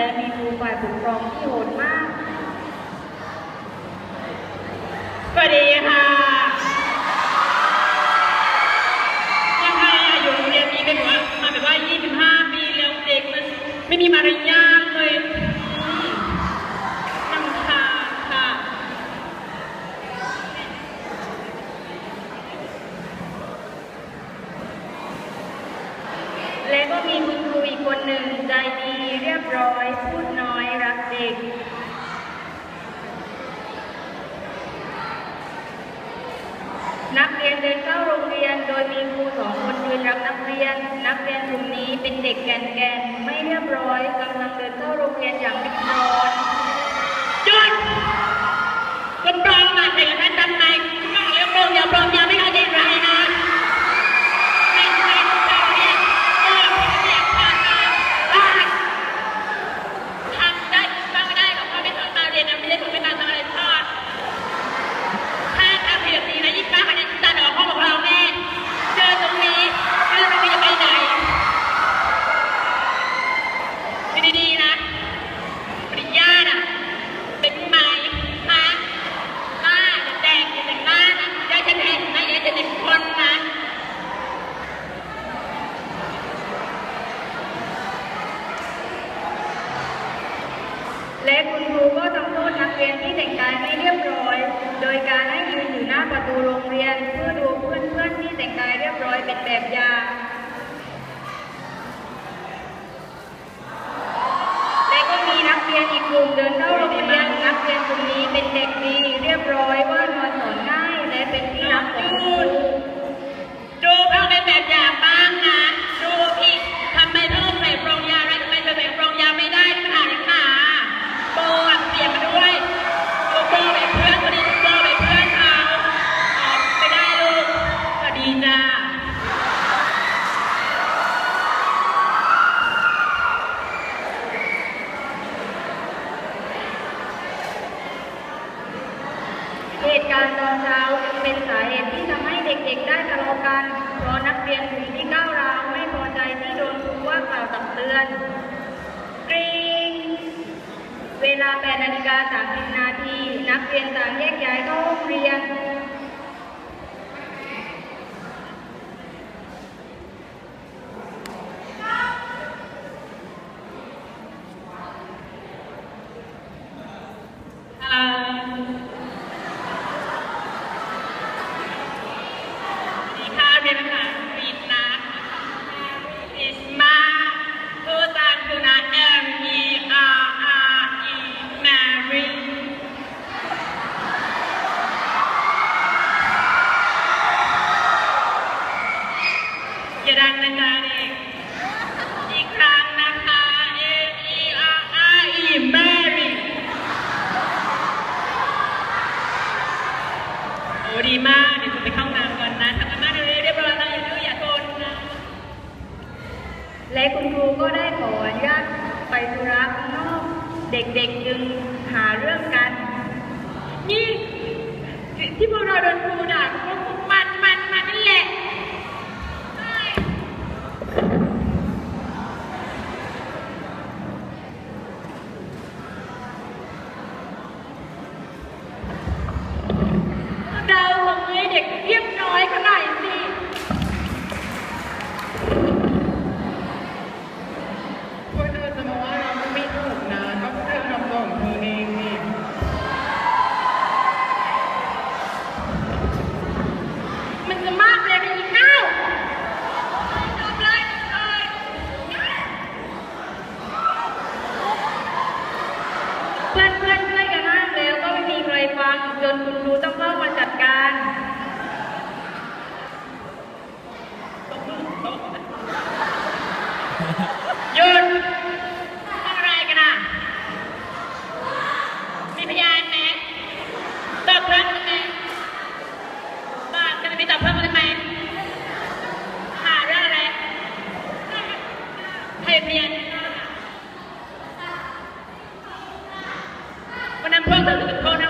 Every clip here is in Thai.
และมีครูฝ่ายปกครองที่โหดมากสวัสดีค่ะยังไงอะอยู่โรงเรียนนี้เป็นแบบว่ามาแบบว่า 25 ปีแล้วเด็กมันไม่มีมารยาทเลยนำคาญค่ะ และก็มีคุณครูอีกคน หนึ่งใจดีเรียบร้อย พูดน้อยรักเด็กนักเรียนเดินเข้าโรงเรียน โดยมีครูสองคนยืนรับนักเรียน นักเรียนกลุ่มนี้เป็นเด็กแก่นๆไม่เรียบร้อยกำลังเดินเข้าโรงเรียนอย่างรีบร้อนหยุดคนปลอมมาเด็กท่านจำไหมต้องเรียกปลอมอย่าปลอมอย่าไม่เข้าใจไรนะไม่ใช่เจ้าเนี่ยเออเสียงผ่านมาอ่านทำได้ฟังไม่ได้หรอกว่าไม่ทำตามเรียนนะไม่ได้ทำไม่ตามอะไรพลาดถ้าทำผิดสีนะยิ่งป้าคะแนนจะออกห้องของเราแน่เจอตรงนี้เจอตรงนี้จะไปไหนดีๆนะ ปริญญาน่ะเป็นผู้หมายฮะหน้าจะแดงจะแต่งหน้านะยายจะเห็นนะยายจะเป็นคนนะ และคุณครูก็ทำโทษนักเรียนที่แต่งกายไม่เรียบร้อย โดยการให้ยืนอยู่หน้าประตูโรงเรียน เพื่อดูเพื่อนๆที่ แต่งกายเรียบร้อยเป็นแบบอย่างและก็มีนักเรียนอีกกลุ่มเดินเข้าโรงเรียน เหตุการณ์ตอนเช้าจึงเป็นสาเหตุที่ทำให้เด็กๆได้ทะเลาะกัน เพราะนักเรียนกลุ่มที่ก้าวร้าวไม่พอใจที่โดนครูว่ากล่าวตักเตือนกรี๊งเวลา8นาฬิกา30นาทีนักเรียนต่างแยกย้ายเข้าห้องเรียน เอ่อดีค่ะเรียนภาษาอังกฤษนะ is ma คือตามคือนะ M E R R E Mary จะดังนะจ๊ะเด็กอีกครั้งนะคะ M E R R E Mary โอ้ดีมาก เดี๋ยวจะไปเข้าห้องน้ำก่อนนะทำกันบ้านเรียบร้อยแล้วอย่าดื้ออย่าทนนะ และคุณครูก็ได้ขออนุญาตไปธุระข้างนอก เด็กๆจึงหาเรื่องกัน นี่ที่พวกเราโดนครูด่าก็เพราะพวกมันมันมันนั่นแหละใช่เราของเอ้ยเด็กเรียบน้อยเขาหน่อยสิ พวกเธอจะมาว่าเราไม่ถูกนะ ก็เธอทำตัวของเธอเองนี่ มันจะมากเลยนะอีก้าวจบเลยจบเลย เพื่อนเพื่อนๆช่วยกันห้ามแล้วก็ไม่มีใครฟัง จนคุณครูต้องเข้ามาจัดการหยุดทำอะไรกันอะ มีพยานไหมตอบเพื่อนกันไหมตอบกันไหมตอบเพื่อนกันไหมหาเรื่องอะไรใครพยานวันนั้นพวกเธอเป็นพวกนักเรียนนะ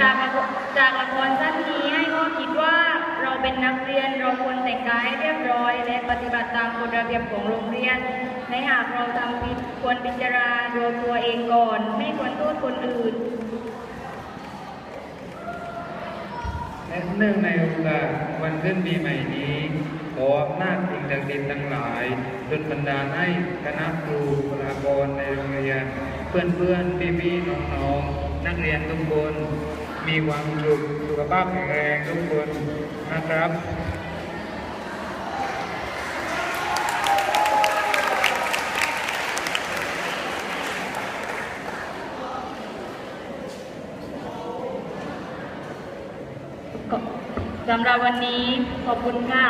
จากละครจากละครสั้นนี้ให้ข้อคิดว่าเราเป็นนักเรียนเราควรแต่งกายให้เรียบร้อย และปฏิบัติตามกฎระเบียบของโรงเรียนในหากเราทำผิดควรพิจารณาดูตัวเองก่อนไม่ควรโทษคนอื่นและเนื่องในโอกาสวันขึ้นปีใหม่นี้ขออำนาจสิ่งศักดิ์สิทธิ์ทั้งหลายดลบันดาลให้คณะครูบุคลากรในโรงเรียน เพื่อนเพื่อนพี่พี่ๆน้องๆนักเรียนทุกคน มีความสุขสุขภาพแข็งแรงทุกคนนะครับสำหรับวันนี้ขอบคุณค่ะ